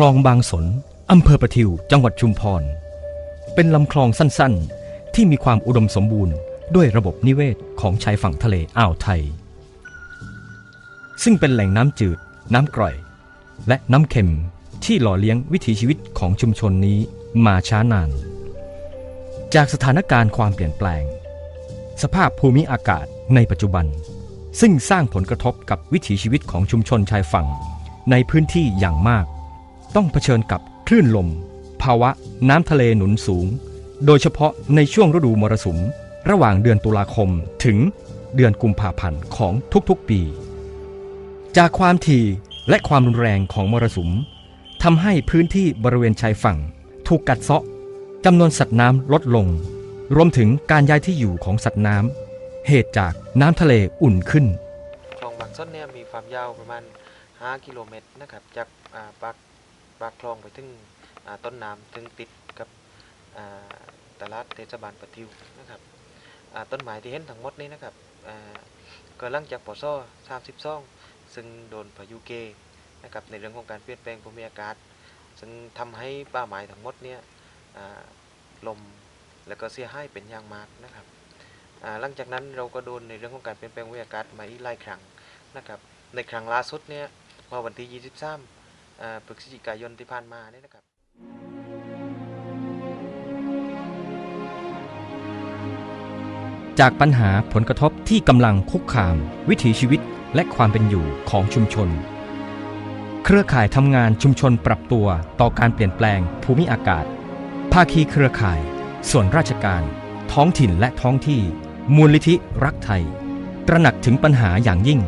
ลองบางสน อำเภอประทิว จังหวัดชุมพร เป็นลำคลองสั้นๆ ที่มีความอุดมสมบูรณ์ ด้วยระบบนิเวศของชายฝั่งทะเลอ่าวไทย ซึ่งเป็นแหล่งน้ำจืด น้ำกร่อย และน้ำเค็มที่หล่อเลี้ยงวิถีชีวิตของชุมชนนี้มาช้านาน จากสถานการณ์ความเปลี่ยนแปลง สภาพภูมิอากาศในปัจจุบัน ซึ่งสร้างผลกระทบกับวิถีชีวิตของชุมชนชายฝั่งในพื้นที่อย่างมาก ต้องเผชิญกับคลื่นลม ภาวะน้ำทะเลหนุนสูง โดยเฉพาะในช่วงฤดูมรสุม ระหว่างเดือนตุลาคมถึงเดือนกุมภาพันธ์ของทุกๆปี จากความถี่และความรุนแรงของมรสุมทำให้พื้นที่บริเวณชายฝั่ง ถูกกัดเซาะจำนวนสัตว์น้ำลดลง รวมถึงการย้ายที่อยู่ของสัตว์น้ำเหตุจากน้ำทะเลอุ่นขึ้นคลองบางส้นเนี่ยมีความยาวประมาณ 5 กิโลเมตรนะครับจากอ่าปาก ปากคลองไปถึงต้นน้ำถึงติดกับตลาดเทศบาลปะทิวนะครับต้นไม้ที่เห็นทั้งหมดนี้นะครับเกิดลังจากปศ30ซ่องซึ่งโดนพายุเกนะครับในเรื่องของการเปลี่ยนแปลงภูมิอากาศ ซึ่งทำให้ป่าไม้ทั้งหมดเนี่ยลมแล้วก็เสียหายเป็นอย่างมากนะครับหลังจากนั้นเราก็โดนในเรื่องของการเปลี่ยนแปลงวิทยากาศมาอีกหลายครั้งนะครับในครั้งล่าสุดเนี่ยเมื่อวันที่ 23อ่า พฤศจิกายนที่ผ่านมานี่นะครับจากปัญหาผลกระทบที่กำลังคุกคาม วิถีชีวิตและความเป็นอยู่ของชุมชน เครือข่ายทำงานชุมชนปรับตัวต่อการเปลี่ยนแปลงภูมิอากาศ ภาคีเครือข่าย ส่วนราชการ ท้องถิ่นและท้องที่ มูลนิธิรักไทย ตระหนักถึงปัญหาอย่างยิ่ง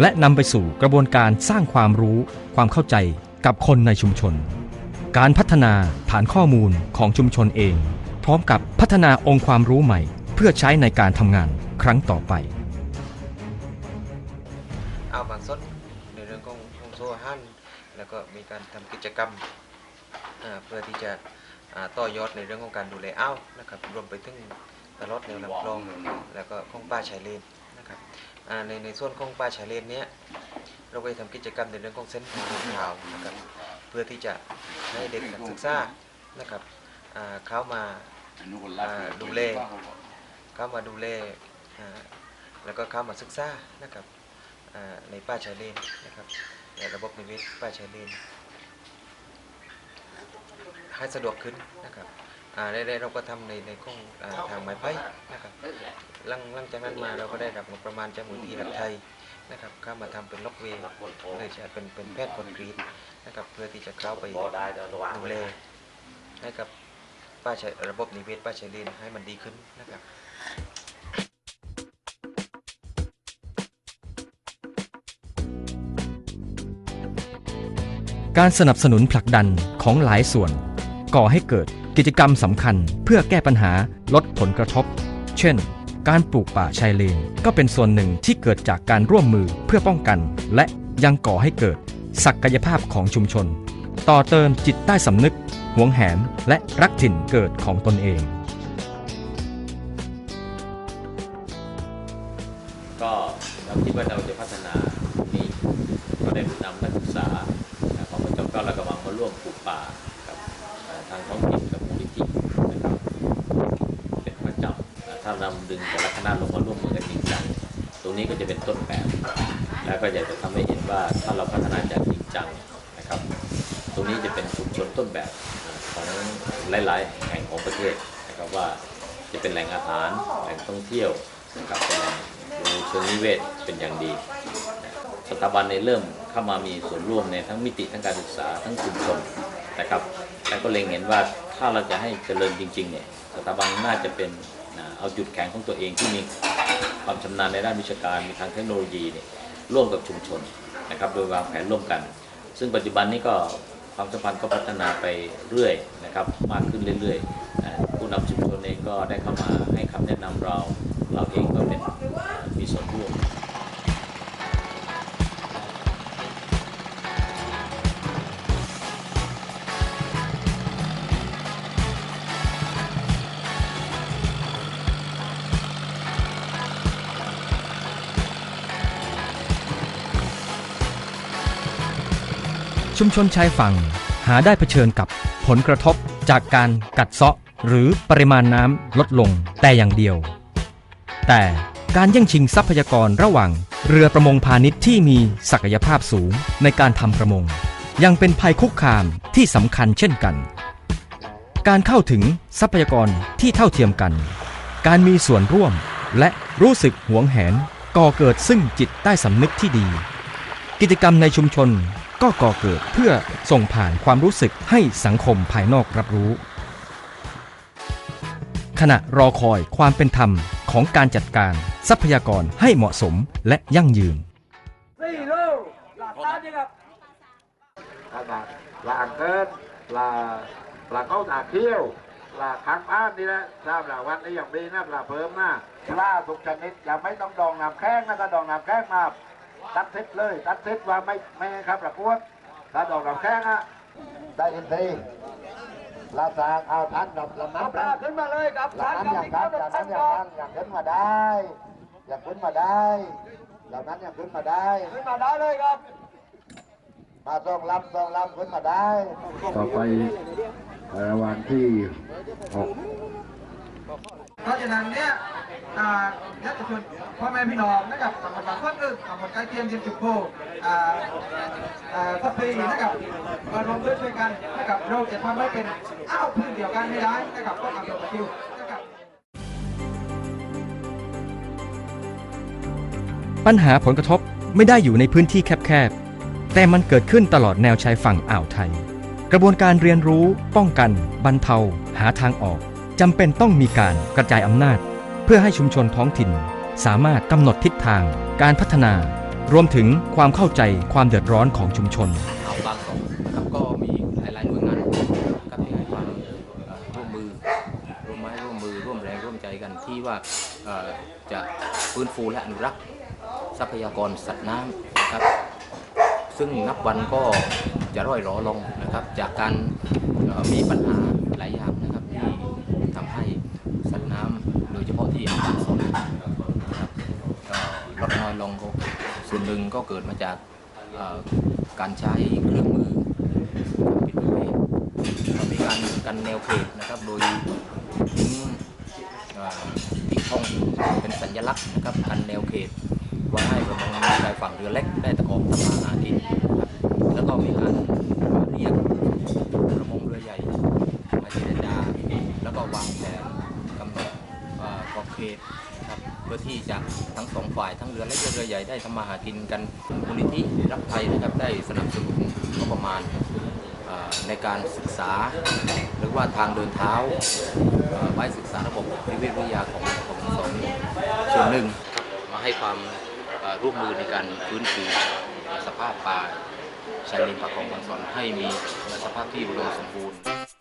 และนำไปสู่กระบวนการสร้างความรู้ ความเข้าใจ กับคนในชุมชน การพัฒนาฐานข้อมูลของชุมชนเอง พร้อมกับพัฒนาองค์ความรู้ใหม่ เพื่อใช้ในการทำงานครั้งต่อไปเอาบางส้นในเรื่องของของโซ่อาหันแล้วก็มีการทำกิจกรรมเพื่อที่จะต่อยอดในเรื่องของการดูแลอ้าวนะครับรวมไปถึงตลอดแนวลำคลองแล้วก็ของป่าชายเลนนะครับในในส่วนของป่าชายเลนเนี้ย เราก็จะทำกิจกรรมในเรื่องของเส้นทางขาวนะครับเพื่อที่จะให้เด็กนักศึกษานะครับเข้ามาดูเลเข้ามาดูแลแล้วก็เข้ามาศึกษานะครับในป่าชายเลนนะครับในระบบนิเวศป่าชายเลนให้สะดวกขึ้นนะครับอ่าได้ๆเราก็ทำในในข้องทางไม้ไผ่นะครับหลังหลังจากนั้นมาเราก็ได้รับงบประมาณจากมูลที่รัฐไทย นะครับเข้ามาทำเป็นล็อกเวย์เลยจะเป็นเป็นแพทย์คอนกรีตนะครับเพื่อที่จะเข้าไปดูแลให้กับป่าชายระบบนิเวศป่าชายเลนให้มันดีขึ้นนะครับการสนับสนุนผลักดันของหลายส่วน ก่อให้เกิดกิจกรรมสำคัญเพื่อแก้ปัญหาลดผลกระทบ เช่น การปลูกป่าชายเลนก็เป็นส่วนหนึ่งที่เกิดจากการร่วมมือเพื่อป้องกัน และยังก่อให้เกิด ศักยภาพของชุมชน ต่อเติมจิตใต้สำนึก หวงแหนและรักถิ่นเกิดของตนเอง ก็เราคิดว่าเราจะพัฒนานี่ก็ได้นำนักศึกษาของประจำก็ระกระวังมาร่วมปลูกป่ากับทางท้องถิ่นกับเป็นประจำ ถ้านำดึงแต่ละคณะลงมาร่วมมือกันจริงจังตรงนี้ก็จะเป็นต้นแบบ แล้วก็อยากจะทำให้เห็นว่าถ้าเราพัฒนาอย่างจริงจังนะครับ ตรงนี้จะเป็นชุมชนต้นแบบของหลาย ๆ แห่งของประเทศนะครับว่าจะเป็นแหล่งอาหารแหล่งท่องเที่ยวนะครับเป็นแหล่งเชิงนิเวศเป็นอย่างดี สถาบันในเริ่มเข้ามามีส่วนร่วมในทั้งมิติทั้งการศึกษาทั้งชุมชนนะครับแล้วก็เล็งเห็นว่าถ้าเราจะให้เจริญจริงๆเนี่ยสถาบันน่าจะเป็น นะเอาจุดแข็งของตัวเองที่มีความชำนาญในด้านวิชาการมีทางเทคโนโลยีเนี่ยร่วมกับชุมชนนะครับโดยวางแผนร่วมกัน ซึ่งปัจจุบันนี้ก็ความสัมพันธ์ก็พัฒนาไปเรื่อยนะครับมากขึ้นเรื่อยๆผู้นำชุมชนเองก็ได้เข้ามาให้คำแนะนำเรา เราเองก็เป็นมีส่วนร่วม ชุมชนชายฝั่งหาได้เผชิญกับผลกระทบจากการกัดเซาะหรือปริมาณน้ำลดลงแต่อย่างเดียว แต่การแย่งชิงทรัพยากรระหว่าง เรือประมงพาณิชย์ที่มีศักยภาพสูงในการทำประมง ยังเป็นภัยคุกคามที่สำคัญเช่นกัน การเข้าถึงทรัพยากรที่เท่าเทียมกัน การมีส่วนร่วมและรู้สึกหวงแหนก่อเกิดซึ่งจิตใต้สำนึกที่ดี กิจกรรมในชุมชน ก็ก่อเกิดเพื่อส่งผ่านความรู้สึกให้สังคมภายนอกรับรู้ ขณะรอคอยความเป็นธรรมของการจัดการทรัพยากรให้เหมาะสมและยั่งยืน là là ăn cơm là là có thả thiêu là kháng án đi đó sao là วันนี้อย่างดีนะ là เพิ่มนะปลาทุกชนิดอย่าไม่ต้องดองน้ำแข้งนะก็ดองน้ำแข้งมา ต้องดองน้ำแข็งนะถ้าดองน้ำแข็งมาตัดทิศเลย ตัดทิศว่าไม่ไม่ให้ครับประกวดถ้าดองน้ำแข็งอะได้อินทรีย์ลาสางเอาทันกับลำน้ำปลาขึ้นมาเลยครับลำน้ำอย่างนั้นอย่างนั้นอย่างนั้นอย่างขึ้นมาได้อย่างขึ้นมาได้ เหล่านั้นอย่างขึ้นมาได้ ขึ้นมาได้เลยครับ มาส่งลำส่งลำขึ้นมาได้ ต่อไประหว่างที่หก เพราะฉะนั้นเนี่ยนักชนพ่อแม่พี่น้องนะครับตำบลบางคนอื่นตำบลใกล้เคียงยิมจุดโพอ่ทัพพีนะครับมารวมด้วยช่วยกันนะครับเราจะทำให้เป็นอ้าวพื้นเดียวกันไม่ได้นะครับต้องเอาตัวประติวนะครับปัญหาผลกระทบไม่ได้อยู่ในพื้นที่แคบๆ แต่มันเกิดขึ้นตลอดแนวชายฝั่งอ่าวไทย กระบวนการเรียนรู้ ป้องกัน บรรเทา หาทางออก จำเป็นต้องมีการกระจายอำนาจ เพื่อให้ชุมชนท้องถิ่น สามารถกำหนดทิศทาง การพัฒนา รวมถึงความเข้าใจความเดือดร้อนของชุมชนเอาบางกอกนะครับก็มีหลายๆหน่วยงานนะครับที่ให้ความร่วมมือร่วมไม้ร่วมมือร่วมแรงร่วมใจกันที่ว่าจะฟื้นฟูและอนุรักษ์ ทรัพยากรสัตว์น้ำนะครับ ซึ่งนับวันก็จะร่อยรอลงนะครับ จากการมีปัญหาหลายอย่างนะครับที่ทำให้สัตว์น้ำโด ยเฉพาะที่อ่าวบางนะครับลดน้อยลงก็ส่วนหนึ่งก็เกิดมาจากการใช้เครื่องมือปิดเวทก็มีการกันแนวเขตนะครับโดยทิ้งเอ่อทิ้งท่องเป็นสัญลักษณ์นะครับกันแนวเขตไว้ให้ประมงชายฝั่งเรือเล็กได้ตะกอบทำมาหากินะครับแล้วก็มีการเรียกประมงเรือใหญ่มาเจรจา แล้วก็วางแผนกำหนดเอ่อขอบ เขตนะครับเพื่อที่จะทั้งสองฝ่ายทั้งเรือเล็กและเรือใหญ่ได้ทำมาหากินกันมูลนิธิรักไทยนะครับได้สนับสนุนงบประมาณในการศึกษาหรือว่าทางเดินเท้าไว้ศึกษาระบบนิเวศวิทยาของของสองส่วนหนึ่งมาให้ความร่วมมือในการฟื้นฟูสภาพป่าชายเลนปากคลองบางสอนให้มีสภาพที่อุดมสมบูรณ์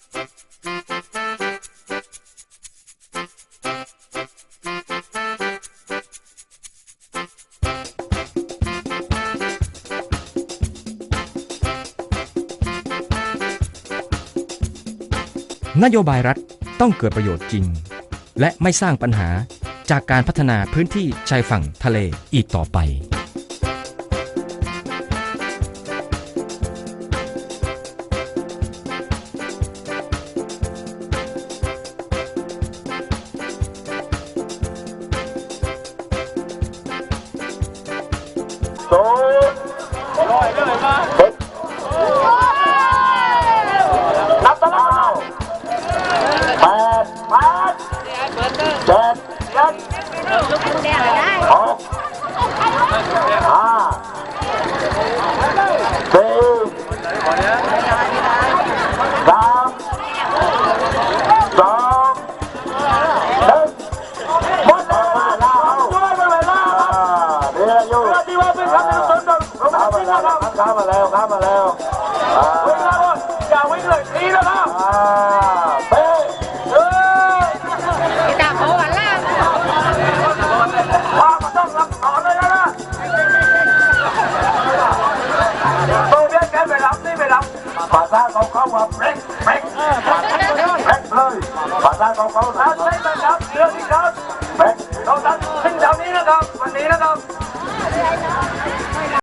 นโยบายรัฐต้องเกิดประโยชน์จริง และไม่สร้างปัญหาจากการพัฒนาพื้นที่ชายฝั่งทะเลอีกต่อไป หก